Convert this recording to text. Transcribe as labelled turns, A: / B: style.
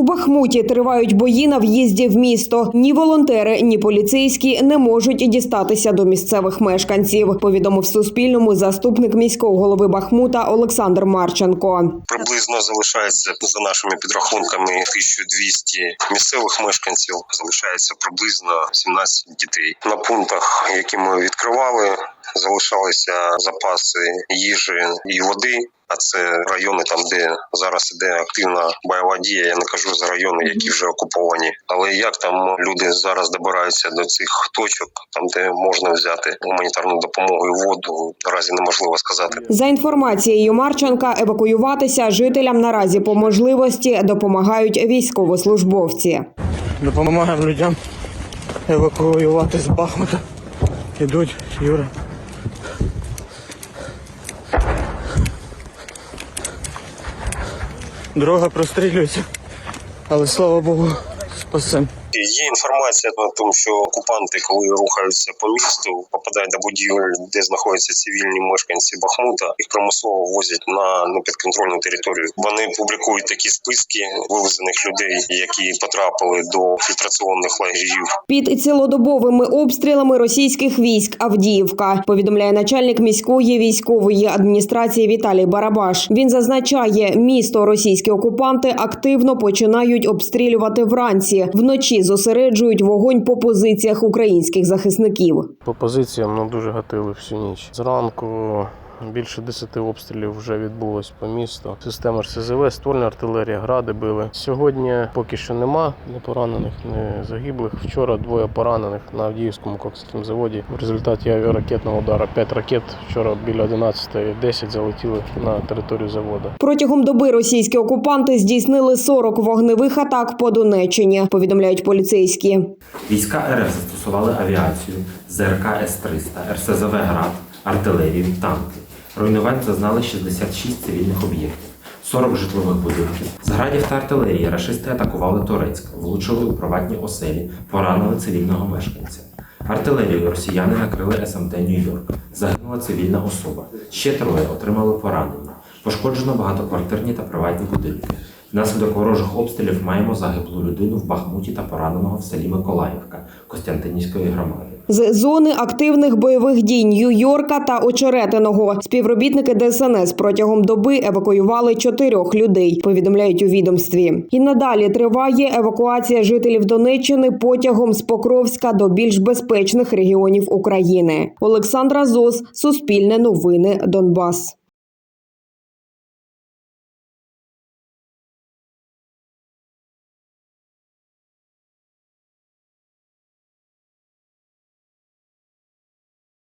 A: У Бахмуті тривають бої на в'їзді в місто. Ні волонтери, ні поліцейські не можуть дістатися до місцевих мешканців. Повідомив Суспільному заступник міського голови Бахмута Олександр Марченко.
B: Приблизно залишається за нашими підрахунками 1200 місцевих мешканців. Залишається приблизно 17 дітей. На пунктах, які ми відкривали, залишалися запаси їжі і води. А це райони, там де зараз іде активна бойова дія. Я не кажу за райони, які вже окуповані. Але як там люди зараз добираються до цих точок, там де можна взяти гуманітарну допомогу і воду, наразі неможливо сказати.
A: За інформацією Марченка, евакуюватися жителям наразі по можливості допомагають військовослужбовці.
C: Допомагаємо людям евакуювати з Бахмута. Ідуть, Юра. Дорога прострілюється, але слава Богу, спасем.
B: Є інформація про тому, що окупанти, коли рухаються по місту, попадають до будівель, де знаходяться цивільні мешканці Бахмута, їх примусово возять на непідконтрольну територію. Вони публікують такі списки вивезених людей, які потрапили до фільтраційних лагерів.
A: Під цілодобовими обстрілами російських військ Авдіївка повідомляє начальник міської військової адміністрації Віталій Барабаш. Він зазначає, місто російські окупанти активно починають обстрілювати вранці. Вночі зосереджують вогонь по позиціях українських захисників.
D: По позиціям ну, дуже гатили всю ніч. Зранку більше 10 обстрілів вже відбулось по місту. Система РСЗВ, ствольна артилерія, гради били. Сьогодні поки що нема не поранених, не загиблих. Вчора двоє поранених на Авдіївському коксовому заводі. В результаті авіаракетного удару 5 ракет вчора біля 11.10 залетіли на територію заводу.
A: Протягом доби російські окупанти здійснили 40 вогневих атак по Донеччині. Повідомляють поліцейські.
E: Війська РФ застосували авіацію, ЗРК С-300, РСЗВ «Град», артилерію, танки. Руйнувань зазнали 66 цивільних об'єктів, 40 житлових будинків. З градів та артилерії рашисти атакували Торецьк, влучили у приватні оселі, поранили цивільного мешканця. Артилерію росіяни накрили СМТ Нью-Йорк. Загинула цивільна особа. Ще троє отримали поранення. Пошкоджено багатоквартирні та приватні будинки. Внаслідок ворожих обстрілів маємо загиблу людину в Бахмуті та пораненого в селі Миколаївка Костянтинівської громади.
A: З зони активних бойових дій Нью-Йорка та Очеретиного співробітники ДСНС протягом доби евакуювали чотирьох людей. Повідомляють у відомстві. І надалі триває евакуація жителів Донеччини потягом з Покровська до більш безпечних регіонів України. Олександра Зос, Суспільне новини, Донбас.